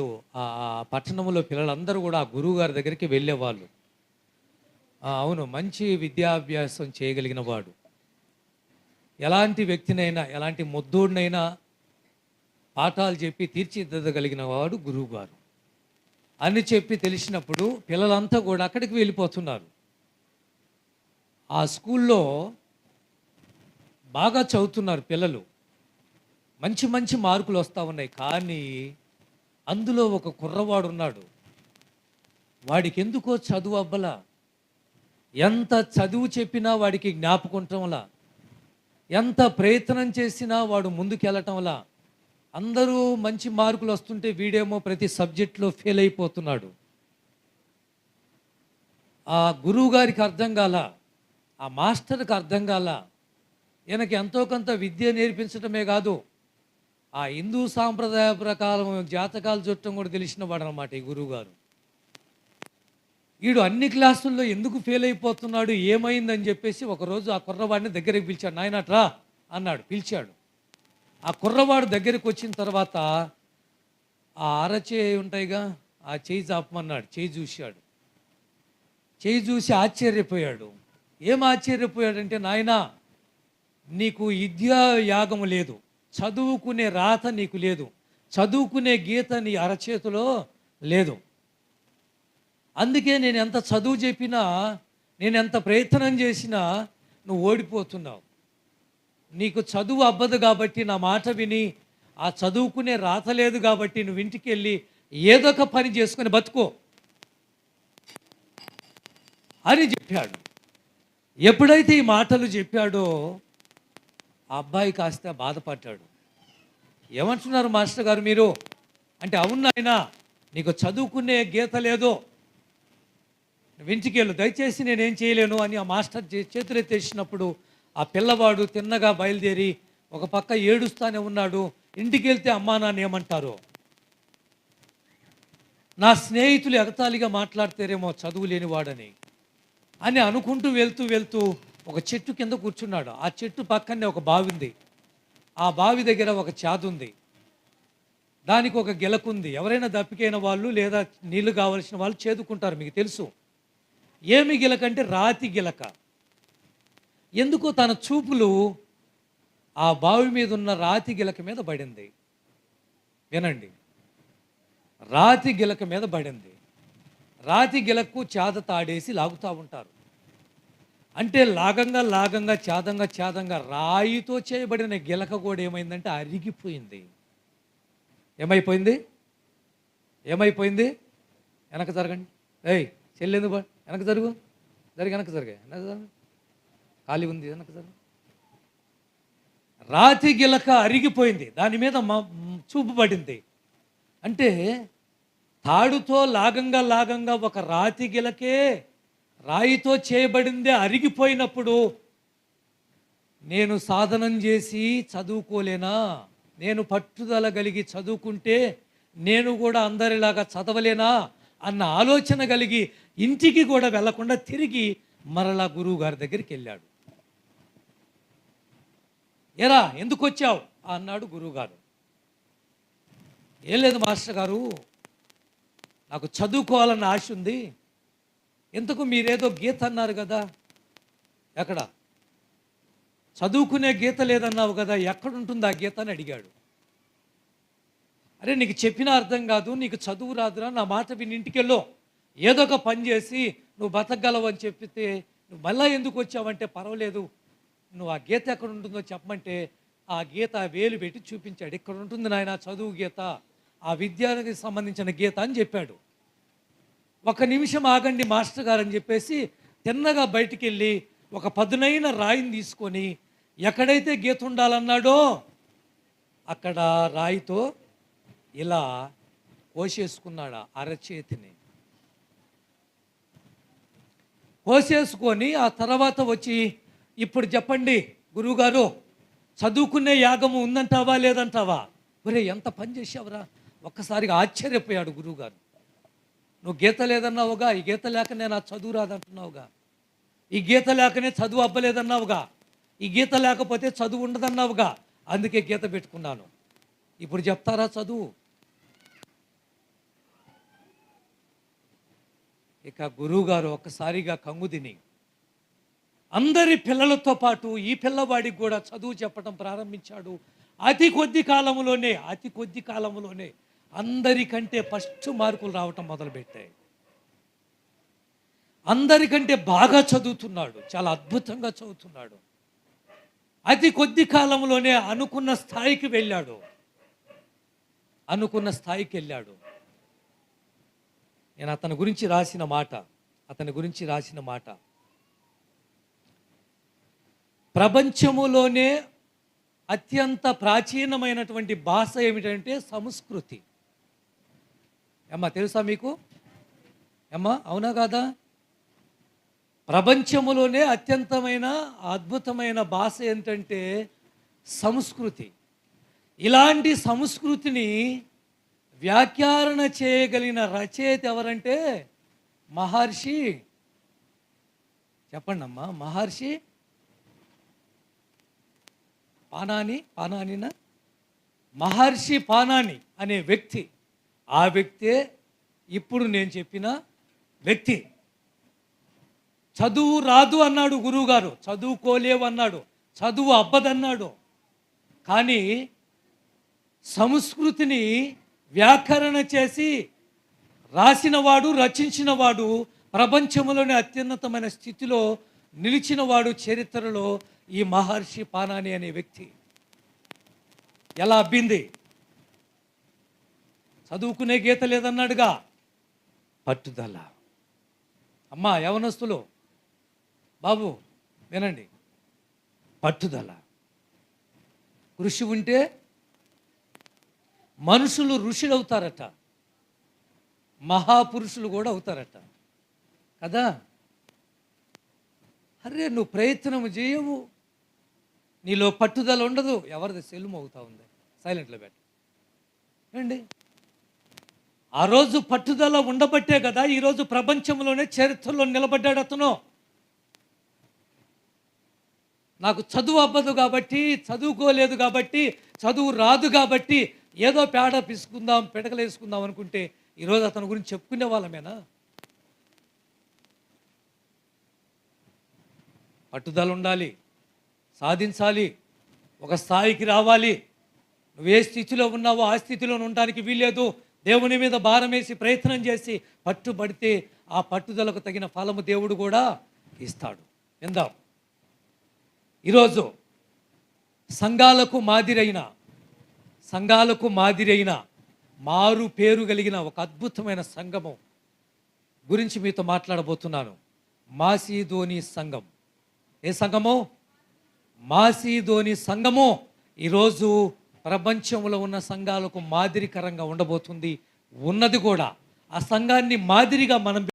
పిల్లలు ఆ పట్టణంలో పిల్లలందరూ కూడా ఆ గురువు గారి దగ్గరికి వెళ్ళేవాళ్ళు. అవును మంచి విద్యాభ్యాసం చేయగలిగిన వాడు. ఎలాంటి వ్యక్తినైనా ఎలాంటి ముద్దోడినైనా పాఠాలు చెప్పి తీర్చిదిద్దగలిగిన వాడు గురువు గారు అని చెప్పి తెలిసినప్పుడు పిల్లలంతా కూడా అక్కడికి వెళ్ళిపోతున్నారు. ఆ స్కూల్లో బాగా చదువుతున్నారు పిల్లలు. మంచి మంచి మార్కులు వస్తూ ఉన్నాయి. కానీ అందులో ఒక కుర్రవాడు ఉన్నాడు వాడికి ఎందుకో చదువు అవ్వల. ఎంత చదువు చెప్పినా వాడికి జ్ఞాపకుంటంలా. ఎంత ప్రయత్నం చేసినా వాడు ముందుకెళ్ళటంలా. అందరూ మంచి మార్కులు వస్తుంటే వీడేమో ప్రతి సబ్జెక్ట్లో ఫెయిల్ అయిపోతున్నాడు. ఆ గురువు గారికి అర్థం కాల. ఆ మాస్టర్కి అర్థం కాల. ఈయనకి ఎంతో కొంత విద్య నేర్పించడమే కాదు. ఆ హిందూ సాంప్రదాయ ప్రకారం జాతకాలు చుట్టం కూడా తెలిసిన వాడు అనమాట ఈ గురువు గారు వీడు అన్ని క్లాసుల్లో ఎందుకు ఫెయిల్ అయిపోతున్నాడు ఏమైందని చెప్పేసి ఒకరోజు ఆ కుర్రవాడిని దగ్గరికి పిలిచాడు నాయనట్రా అన్నాడు పిలిచాడు. ఆ కుర్రవాడు దగ్గరికి వచ్చిన తర్వాత ఆ అరచే ఉంటాయిగా ఆ చేయి చాపమన్నాడు చేయి చూశాడు. చేయి చూసి ఆశ్చర్యపోయాడు. ఏం ఆశ్చర్యపోయాడంటే నాయనా నీకు విద్యా యాగము లేదు. చదువుకునే రాత నీకు లేదు. చదువుకునే గీత నీ అరచేతిలో లేదు. అందుకే నేను ఎంత చదువు చెప్పినా నేను ఎంత ప్రయత్నం చేసినా నువ్వు ఓడిపోతున్నావు. నీకు చదువు అవ్వదు కాబట్టి నా మాట విని ఆ చదువుకునే రాత లేదు కాబట్టి నువ్వు ఇంటికి వెళ్ళి ఏదో ఒక పని చేసుకుని బతుకో అని చెప్పాడు. ఎప్పుడైతే ఈ మాటలు చెప్పాడో ఆ అబ్బాయి కాస్త బాధపడ్డాడు. ఏమంటున్నారు మాస్టర్ గారు మీరు? అంటే అవును నాయనా నీకు చదువుకునే గీత లేదో. నువ్వు ఇంటికి వెళ్ళు దయచేసి నేనేం చేయలేను అని ఆ మాస్టర్ చే- చేతులు ఆ పిల్లవాడు తిన్నగా బయలుదేరి ఒక పక్క ఏడుస్తానే ఉన్నాడు. ఇంటికి వెళ్తే అమ్మా నాన్న ఏమంటారు? నా స్నేహితులు ఎగతాళిగా మాట్లాడతారేమో చదువు లేనివాడని అని అనుకుంటూ వెళ్తూ వెళ్తూ ఒక చెట్టు కింద కూర్చున్నాడు. ఆ చెట్టు పక్కనే ఒక బావి ఉంది. ఆ బావి దగ్గర ఒక చాదు ఉంది. దానికి ఒక గెలకుంది ఎవరైనా దప్పికైన వాళ్ళు లేదా నీళ్ళు కావలసిన వాళ్ళు చేదుకుంటారు. మీకు తెలుసు. ఏమి గిలక అంటే రాతి గిలక. ఎందుకో తన చూపులు ఆ బావి మీద ఉన్న రాతి గిలక మీద పడింది. వినండి. రాతి గిలక మీద పడింది. రాతి గిలకు చాద తాడేసి లాగుతూ ఉంటారు. అంటే లాగంగా లాగంగా చాదంగా చాదంగా రాయితో చేయబడిన గిలక కూడా ఏమైందంటే అరిగిపోయింది. ఏమైపోయింది? ఏమైపోయింది? వెనక జరగండి. ఏయ్ చెల్లెందుకు వెనక జరుగు. జరిగి వెనక జరిగా. వెనక జరగ. ఖాళీ ఉంది వెనక జరుగు. రాతి గిలక అరిగిపోయింది. దాని మీద మ- చూపు పడింది. అంటే తాడుతో లాగంగా లాగంగా ఒక రాతి గిలకే రాయితో చేయబడిందే అరిగిపోయినప్పుడు నేను సాధనం చేసి చదువుకోలేనా? నేను పట్టుదల కలిగి చదువుకుంటే నేను కూడా అందరిలాగా చదవలేనా? అన్న ఆలోచన కలిగి ఇంటికి కూడా వెళ్ళకుండా తిరిగి మరలా గురువు గారి దగ్గరికి వెళ్ళాడు. ఎరా ఎందుకు వచ్చావు? అన్నాడు గురువుగారు. ఏం లేదు మాస్టర్ గారు నాకు చదువుకోవాలన్న ఆశ ఉంది. ఇంతకు మీరేదో గీత అన్నారు కదా? ఎక్కడ? చదువుకునే గీత లేదన్నావు కదా ఎక్కడుంటుంది ఆ గీత అని అడిగాడు. అరే నీకు చెప్పినా అర్థం కాదు నీకు చదువు రాదురా నా మాట విని ఇంటికెళ్ళో. ఏదో ఒక పని చేసి నువ్వు బతకగలవు అని చెప్పితే నువ్వు మళ్ళీ ఎందుకు వచ్చావంటే పర్వాలేదు. నువ్వు ఆ గీత ఎక్కడ ఉంటుందో చెప్పమంటే ఆ గీత వేలు పెట్టి చూపించాడు. ఇక్కడ ఉంటుంది నాయన చదువు గీత? ఆ విద్యానికి సంబంధించిన గీత అని చెప్పాడు. ఒక నిమిషం ఆగండి మాస్టర్ గారు అని చెప్పేసి తిన్నగా బయటికి వెళ్ళి ఒక పదునైన రాయిని తీసుకొని ఎక్కడైతే గీత ఉండాలన్నాడో అక్కడ రాయితో ఇలా కోసేసుకున్నాడు అరచేతిని. కోసేసుకొని ఆ తర్వాత వచ్చి ఇప్పుడు చెప్పండి గురువుగారు చదువుకునే యాగము ఉందంటావా లేదంటావా? ఒరే ఎంత పని చేసావురా ఒక్కసారిగా ఆశ్చర్యపోయాడు గురువుగారు. నువ్వు గీత లేదన్నావుగా ఈ గీత లేక నేను ఆ చదువు రాదంటున్నావుగా. ఈ గీత లేకనే చదువు అవ్వలేదన్నావుగా ఈ గీత లేకపోతే చదువు ఉండదన్నావుగా. అందుకే గీత పెట్టుకున్నాను. ఇప్పుడు చెప్తారా చదువు? ఇక గురువుగారు ఒక్కసారిగా కంగుదిని అందరి పిల్లలతో పాటు ఈ పిల్లవాడికి కూడా చదువు చెప్పడం ప్రారంభించాడు. అతి కొద్ది కాలంలోనే అతి కొద్ది కాలంలోనే అందరికంటే ఫస్ట్ మార్కులు రావటం మొదలుపెట్టాయి. అందరికంటే బాగా చదువుతున్నాడు చాలా అద్భుతంగా చదువుతున్నాడు. అతి కొద్ది కాలంలోనే అనుకున్న స్థాయికి వెళ్ళాడు. అనుకున్న స్థాయికి వెళ్ళాడు. నేను అతని గురించి రాసిన మాట అతని గురించి రాసిన మాట. ప్రపంచములోనే అత్యంత ప్రాచీనమైనటువంటి భాష ఏమిటంటే సంస్కృతి. అమ్మా తెలుసా మీకు? అమ్మా అవునా కాదా? ప్రపంచంలోనే అత్యంతమైన అద్భుతమైన భాష ఏంటంటే సంస్కృతి. ఇలాంటి సంస్కృతిని వ్యాఖ్యారణ చేయగలిగిన రచయిత ఎవరంటే మహర్షి. చెప్పండి అమ్మా మహర్షి పానాని పానానినా? మహర్షి పానాని అనే వ్యక్తి. ఆ వ్యక్తే ఇప్పుడు నేను చెప్పిన వ్యక్తి. చదువు రాదు అన్నాడు గురువుగారు. చదువుకోలేవు అన్నాడు చదువు అబ్బదన్నాడు కానీ సంస్కృతిని వ్యాకరణ చేసి రాసినవాడు రచించినవాడు ప్రపంచంలోని అత్యున్నతమైన స్థితిలో నిలిచినవాడు చరిత్రలో ఈ మహర్షి పానాని అనే వ్యక్తి. ఎలా అబ్బింది? చదువుకునే గీత లేదన్నాడుగా. పట్టుదల. అమ్మా యవనస్తులు. బాబు వినండి. పట్టుదల. కృషి ఉంటే మనుషులు ఋషులు అవుతారట మహాపురుషులు కూడా అవుతారట. కదా? అరే నువ్వు ప్రయత్నం చేయవు. నీలో పట్టుదల ఉండదు. ఎవరిది సెల్లు అవుతా ఉంది? సైలెంట్లో పెట్ట. ఏండి ఆ రోజు పట్టుదల ఉండబట్టే కదా ఈరోజు ప్రపంచంలోనే చరిత్రలో నిలబడ్డాడు అతను. నాకు చదువు అవ్వదు కాబట్టి చదువుకోలేదు కాబట్టి చదువు రాదు కాబట్టి ఏదో పేడ పిసుకుందాం పిడకలేసుకుందాం అనుకుంటే ఈరోజు అతని గురించి చెప్పుకునే వాళ్ళమేనా? పట్టుదల ఉండాలి సాధించాలి ఒక స్థాయికి రావాలి. నువ్వు ఏ స్థితిలో ఉన్నావో ఆ స్థితిలో ఉండడానికి వీల్లేదు. దేవుని మీద భారం వేసి ప్రయత్నం చేసి పట్టుబడితే ఆ పట్టుదలకు తగిన ఫలము దేవుడు కూడా ఇస్తాడు. విందాం. ఈరోజు సంఘాలకు మాదిరైన సంఘాలకు మాదిరైన మారు పేరు కలిగిన ఒక అద్భుతమైన సంఘము గురించి మీతో మాట్లాడబోతున్నాను. మాసీధోని సంఘం. ఏ సంఘము? మాసీధోని సంఘము. ఈరోజు ప్రపంచంలో ఉన్న సంఘాలకు మాదిరికరంగా ఉండబోతుంది. ఉన్నది కూడా. ఆ సంఘాన్ని మాదిరిగా మనం